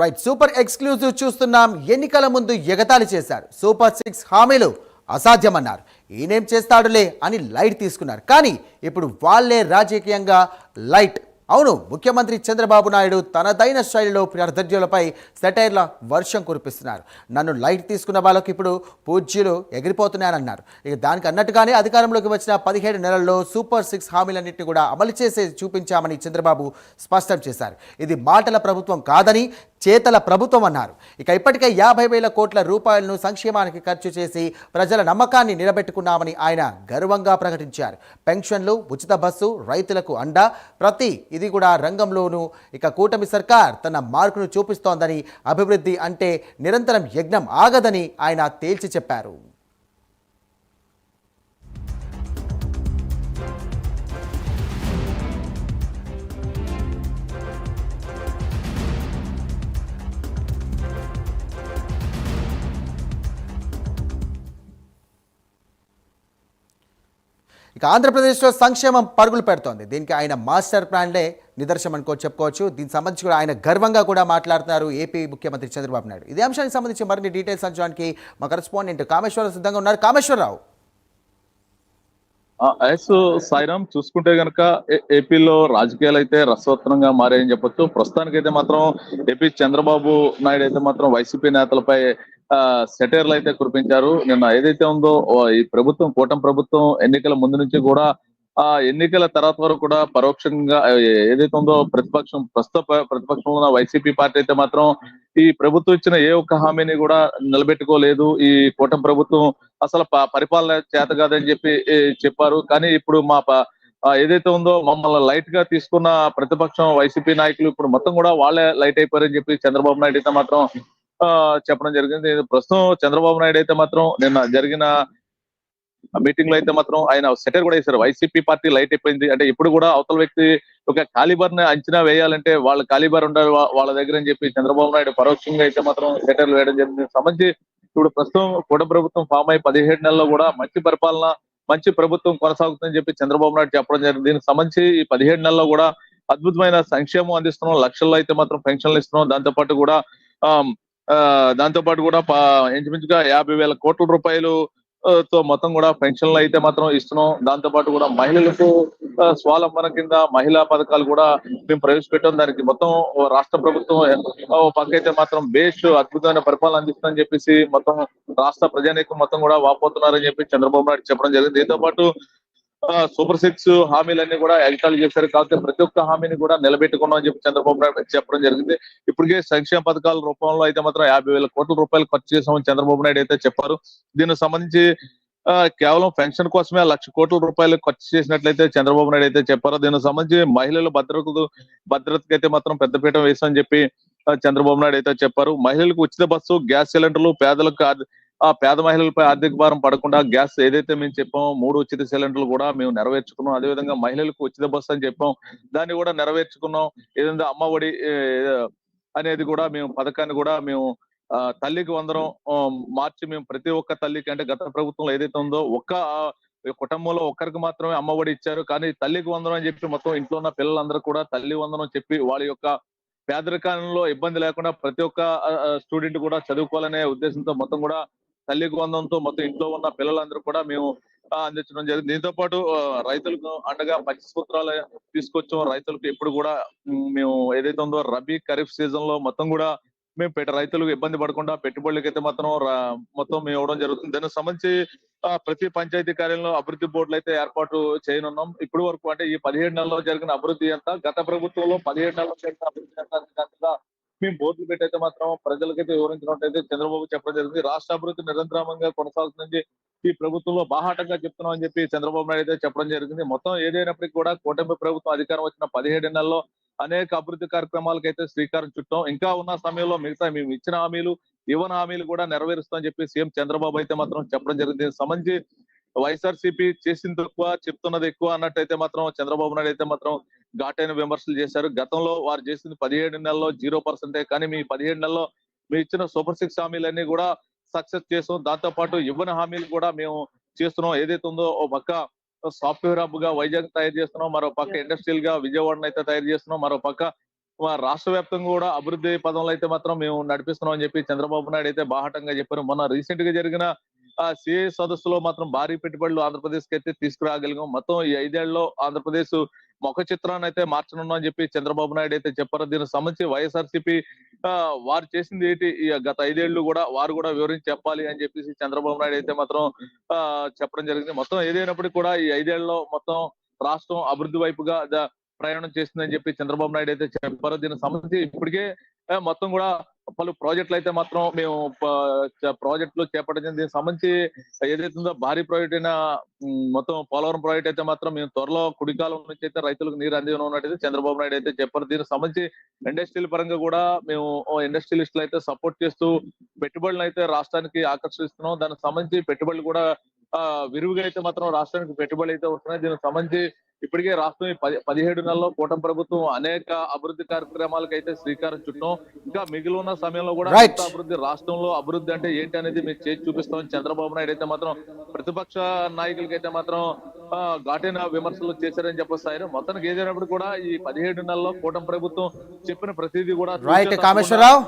Right super exclusive చూస్తున్నాం. ఎన్నికల ముందు ఎగతాళి చేశారు. సూపర్ సిక్స్ హామీలు అసాధ్యమన్నారు. ఈయనేం చేస్తాడులే అని లైట్ తీసుకున్నారు. కానీ ఇప్పుడు వాళ్ళే రాజకీయంగా లైట్. అవును ముఖ్యమంత్రి చంద్రబాబు నాయుడు తనదైన శైలిలో ప్రత్యర్థులపై సెటైర్ల వర్షం కురిపిస్తున్నారు. నన్ను లైట్ తీసుకున్న వాళ్ళకి ఇప్పుడు పూజ్యులు ఎగిరిపోతున్నారన్నారు. ఇక దానికి అన్నట్టుగానే అధికారంలోకి వచ్చిన పదిహేడు నెలల్లో సూపర్ సిక్స్ హామీలన్నింటినీ కూడా అమలు చేసే చూపించామని చంద్రబాబు స్పష్టం చేశారు. ఇది మాటల ప్రభుత్వం కాదని చేతల ప్రభుత్వం అన్నారు. ఇక ఇప్పటికే యాభై వేల కోట్ల రూపాయలను సంక్షేమానికి ఖర్చు చేసి ప్రజల నమ్మకాన్ని నిలబెట్టుకున్నామని ఆయన గర్వంగా ప్రకటించారు. పెన్షన్లు ఉచిత బస్సు రైతులకు అండ. ప్రతి ఇది కూడా రంగంలోనూ ఇక కూటమి సర్కార్ తన మార్కును చూపిస్తోందని అభివృద్ధి అంటే నిరంతరం యజ్ఞం ఆగదని ఆయన తేల్చి చెప్పారు. ఇక ఆంధ్రప్రదేశ్లో సంక్షేమం పరుగులు పెడుతోంది. దీనికి ఆయన మాస్టర్ ప్లాన్లే నిదర్శనం అనుకో చెప్పుకోవచ్చు. దీనికి సంబంధించి కూడా ఆయన గర్వంగా కూడా మాట్లాడుతున్నారు ఏపీ ముఖ్యమంత్రి చంద్రబాబు నాయుడు. ఇదే అంశానికి సంబంధించి మరిన్ని డీటెయిల్స్ అంచడానికి మా కరెస్పాండెంట్ కామేశ్వరరావు సిద్ధంగా ఉన్నారు. కామేశ్వరరావు. ఎస్ సాయిరామ్ చూసుకుంటే గనక ఏపీలో రాజకీయాలు అయితే రసవత్తరంగా మారాయని చెప్పొచ్చు. ప్రస్తుతానికి అయితే మాత్రం ఏపీ చంద్రబాబు నాయుడు అయితే మాత్రం వైసీపీ నేతలపై సెటైర్లు అయితే కురిపించారు. నిన్న ఏదైతే ఉందో ఈ ప్రభుత్వం కూటమి ప్రభుత్వం ఎన్నికల ముందు నుంచి కూడా ఆ ఎన్నికల తర్వాత వరకు కూడా పరోక్షంగా ఏదైతే ఉందో ప్రతిపక్షం ప్రస్తుత ప్రతిపక్షంలో ఉన్న వైసీపీ పార్టీ అయితే మాత్రం ఈ ప్రభుత్వం ఇచ్చిన ఏ ఒక్క హామీని కూడా నిలబెట్టుకోలేదు. ఈ కూటమి ప్రభుత్వం అసలు ప- పరిపాలన చేత కాదని చెప్పి చెప్పారు. కానీ ఇప్పుడు మా ప- ఏదైతే ఉందో మమ్మల్ని లైట్గా తీసుకున్న ప్రతిపక్షం వైసీపీ నాయకులు ఇప్పుడు మొత్తం కూడా వాళ్ళే లైట్ అయిపోయారని చెప్పి చంద్రబాబు నాయుడు అయితే మాత్రం చెప్పడం జరిగింది. ప్రస్తుతం చంద్రబాబు నాయుడు అయితే మాత్రం నిన్న జరిగిన మీటింగ్లో అయితే మాత్రం ఆయన సెటర్ కూడా వేశారు. వైసీపీ పార్టీ లైట్ అయిపోయింది. అంటే ఇప్పుడు కూడా అవతల వ్యక్తి ఒక కాలిబర్ని అంచనా వేయాలంటే వాళ్ళ కాలిబర్ ఉండాలి వాళ్ళ దగ్గర అని చెప్పి చంద్రబాబు నాయుడు పరోక్షంగా అయితే మాత్రం సెటర్లు వేయడం జరిగింది. సంబంధించి ఇప్పుడు ప్రస్తుతం కూడ ప్రభుత్వం ఫామ్ అయి పదిహేడు నెలల్లో కూడా మంచి పరిపాలన మంచి ప్రభుత్వం కొనసాగుతుందని చెప్పి చంద్రబాబు నాయుడు చెప్పడం జరిగింది. దీనికి సంబంధించి ఈ పదిహేడు నెలల్లో కూడా అద్భుతమైన సంక్షేమం అందిస్తున్నాం. లక్షల్లో అయితే మాత్రం పెన్షన్లు ఇస్తున్నాం. దాంతో పాటు కూడా దాంతో పాటు కూడా ఇంచుమించుగా యాభై వేల కోట్ల రూపాయలు తో మొత్తం కూడా పెన్షన్లు అయితే మాత్రం ఇస్తున్నాం. దాంతో పాటు కూడా మహిళలకు ఆ, స్వావలంబన కింద మహిళా పథకాలు కూడా మేము ప్రవేశపెట్టాం. దానికి మొత్తం ఓ రాష్ట్ర ప్రభుత్వం ఓ పక్క అయితే మాత్రం బేస్ అద్భుతమైన పరిపాలన అందిస్తుందని చెప్పేసి మొత్తం రాష్ట్ర ప్రజానీకం మొత్తం కూడా వాపోతున్నారని చెప్పి చంద్రబాబు నాయుడు చెప్పడం జరిగింది. దీంతో పాటు సూపర్ సిక్స్ హామీలన్నీ కూడా ఎగతాళి చేశారు. కాకపోతే ప్రతి ఒక్క హామీని కూడా నిలబెట్టుకున్నాం అని చెప్పి చంద్రబాబు నాయుడు చెప్పడం జరిగింది. ఇప్పటికే సంక్షేమ పథకాల రూపంలో అయితే మాత్రం యాభై వేల కోట్ల రూపాయలు ఖర్చు చేసామని చంద్రబాబు నాయుడు అయితే చెప్పారు. దీనికి సంబంధించి కేవలం పెన్షన్ కోసమే లక్ష కోట్ల రూపాయలు ఖర్చు చేసినట్లయితే చంద్రబాబు నాయుడు అయితే చెప్పారు. దీనికి సంబంధించి మహిళల భద్రతకు భద్రతకు అయితే మాత్రం పెద్దపీట వేసామని చెప్పి చంద్రబాబు నాయుడు అయితే చెప్పారు. మహిళలకు ఉచిత బస్సు గ్యాస్ సిలిండర్లు పేదలకు ఆ పేద మహిళలపై ఆర్థిక భారం పడకుండా గ్యాస్ ఏదైతే మేము చెప్పామో మూడు ఉచిత సిలిండర్లు కూడా మేము నెరవేర్చుకున్నాం. అదేవిధంగా మహిళలకు ఉచిత బస్సు అని చెప్పాం. దాన్ని కూడా నెరవేర్చుకున్నాం. ఏదైనా అమ్మ ఒడి అనేది కూడా మేము పథకాన్ని కూడా మేము ఆ, తల్లికి వందరం మార్చి మేము ప్రతి ఒక్క తల్లికి అంటే గత ప్రభుత్వంలో ఏదైతే ఉందో ఒక్క కుటుంబంలో ఒక్కరికి మాత్రమే అమ్మఒడి ఇచ్చారు. కానీ తల్లికి వందనం అని చెప్పి మొత్తం ఇంట్లో ఉన్న పిల్లలందరూ కూడా తల్లి వందనం చెప్పి వాళ్ళ యొక్క పేదరికంలో ఇబ్బంది లేకుండా ప్రతి ఒక్క స్టూడెంట్ కూడా చదువుకోవాలనే ఉద్దేశంతో మొత్తం కూడా తల్లి వందనంతో మొత్తం ఇంట్లో ఉన్న పిల్లలందరూ కూడా మేము అందించడం జరిగింది. దీంతో పాటు రైతులకు అండగా పచ్చిసూత్రాలు తీసుకొచ్చాం. రైతులకు ఎప్పుడు కూడా మేము ఏదైతే ఉందో రబీ ఖరీఫ్ సీజన్లో మొత్తం కూడా మేము రైతులకు ఇబ్బంది పడకుండా పెట్టుబడులకి అయితే మాత్రం మొత్తం మేము ఇవ్వడం జరుగుతుంది. దానికి సంబంధించి ప్రతి పంచాయతీ కార్యాలయంలో అభివృద్ధి బోర్డులు అయితే ఏర్పాటు చేయనున్నాం. ఇప్పటి వరకు అంటే ఈ పదిహేడు నెలల్లో జరిగిన అభివృద్ధి అంతా గత ప్రభుత్వంలో పదిహేడు నెలల్లో జరిగిన అభివృద్ధి అంతా అంతా మేము బోర్డులు పెట్టయితే మాత్రం ప్రజలకైతే వివరించినట్టయితే చంద్రబాబు చెప్పడం జరిగింది. రాష్ట్ర అభివృద్ధి నిరంతరంగా కొనసాగుతుందని ఈ ప్రభుత్వంలో బాహాటంగా చెప్తున్నాం అని చెప్పి చంద్రబాబు నాయుడు అయితే చెప్పడం జరిగింది. మొత్తం ఏదైనప్పటికీ కూడా కూటమి ప్రభుత్వం అధికారం వచ్చిన పదిహేడు నెలల్లో అనేక అభివృద్ధి కార్యక్రమాలకు అయితే శ్రీకారం చుట్టాం. ఇంకా ఉన్న సమయంలో మిగతా మేము ఇచ్చిన హామీలు ఇవ్వని హామీలు కూడా నెరవేరుస్తామని చెప్పి సీఎం చంద్రబాబు అయితే మాత్రం చెప్పడం జరిగింది. సంబంధించి వైఎస్ఆర్సీపీ చేసింది తక్కువ చెప్తున్నది ఎక్కువ అన్నట్టయితే మాత్రం చంద్రబాబు నాయుడు అయితే మాత్రం ఘాటైన విమర్శలు చేశారు. గతంలో వారు చేసింది పదిహేడు నెలల్లో జీరో పర్సెంటే కానీ మీ పదిహేడు నెలల్లో మీ ఇచ్చిన సూపర్ సిక్స్ హామీలన్నీ కూడా సక్సెస్ చేసాం. దాంతో పాటు ఇవ్వని హామీలు కూడా మేము చేస్తున్నాం. ఏదైతే ఉందో ఓ పక్క సాఫ్ట్వేర్ హబ్గా వైజాగ్ తయారు చేస్తున్నాం. మరో పక్క ఇండస్ట్రియల్గా విజయవాడను అయితే తయారు చేస్తున్నాం. మరో పక్క రాష్ట్ర వ్యాప్తంగా కూడా అభివృద్ధి పదంలో అయితే మాత్రం మేము నడిపిస్తున్నాం అని చెప్పి చంద్రబాబు నాయుడు అయితే బాహటంగా చెప్పారు. మొన్న రీసెంట్గా జరిగిన ఆ సిఐ సదస్సులో మాత్రం భారీ పెట్టుబడులు ఆంధ్రప్రదేశ్కి అయితే తీసుకురాగలిగాం. మొత్తం ఈ ఐదేళ్ళలో ఆంధ్రప్రదేశ్ ముఖ చిత్రాన్ని అయితే మార్చనున్నా అని చెప్పి చంద్రబాబు నాయుడు అయితే చెప్పారు. దీనికి సంబంధించి వైఎస్ఆర్సీపీ వారు చేసింది ఏంటి? ఈ గత ఐదేళ్ళు కూడా వారు కూడా వివరించి చెప్పాలి అని చెప్పేసి చంద్రబాబు నాయుడు అయితే మాత్రం ఆ చెప్పడం జరిగింది. మొత్తం ఏదైనప్పటికీ కూడా ఈ ఐదేళ్ళలో మొత్తం రాష్ట్రం అభివృద్ధి వైపుగా ప్రయాణం చేస్తుందని చెప్పి చంద్రబాబు నాయుడు అయితే చెప్పారు. దీనికి సంబంధించి ఇప్పటికే మొత్తం కూడా పలు ప్రాజెక్టులు అయితే మాత్రం మేము ప్రాజెక్టులు చేపట్టడం దీనికి సంబంధించి ఏదైతే ఉందో భారీ ప్రాజెక్ట్ అయిన మొత్తం పోలవరం ప్రాజెక్ట్ అయితే మాత్రం మేము త్వరలో కుడికాలం నుంచి అయితే రైతులకు నీరు అందినట్టు చంద్రబాబు నాయుడు అయితే చెప్పారు. దీనికి సంబంధించి ఇండస్ట్రియల్ పరంగా కూడా మేము ఇండస్ట్రియలిస్టులు అయితే సపోర్ట్ చేస్తూ పెట్టుబడులు అయితే రాష్ట్రానికి ఆకర్షిస్తున్నాం. దానికి సంబంధించి పెట్టుబడులు కూడా విరివిగా అయితే మాత్రం రాష్ట్రానికి పెట్టుబడులు అయితే వస్తున్నాయి. దీనికి సంబంధించి ఇప్పటికే రాష్ట్రం పదిహేడు నెలల్లో కూటమి ప్రభుత్వం అనేక అభివృద్ధి కార్యక్రమాలకు అయితే శ్రీకారం చుట్టాం. ఇంకా మిగిలి ఉన్న సమయంలో కూడా అభివృద్ధి రాష్ట్రంలో అభివృద్ధి అంటే ఏంటి అనేది మేము చేసి చూపిస్తామని చంద్రబాబు నాయుడు అయితే మాత్రం ప్రతిపక్ష నాయకులకి అయితే మాత్రం ఘాటైన విమర్శలు చేశారని చెప్పొస్తాయి మొత్తానికి ఏదైనప్పుడు కూడా ఈ పదిహేడు నెలల్లో కూటమి ప్రభుత్వం చెప్పిన ప్రతిదీ కూడా రైట్ కామేశ్వరరావు.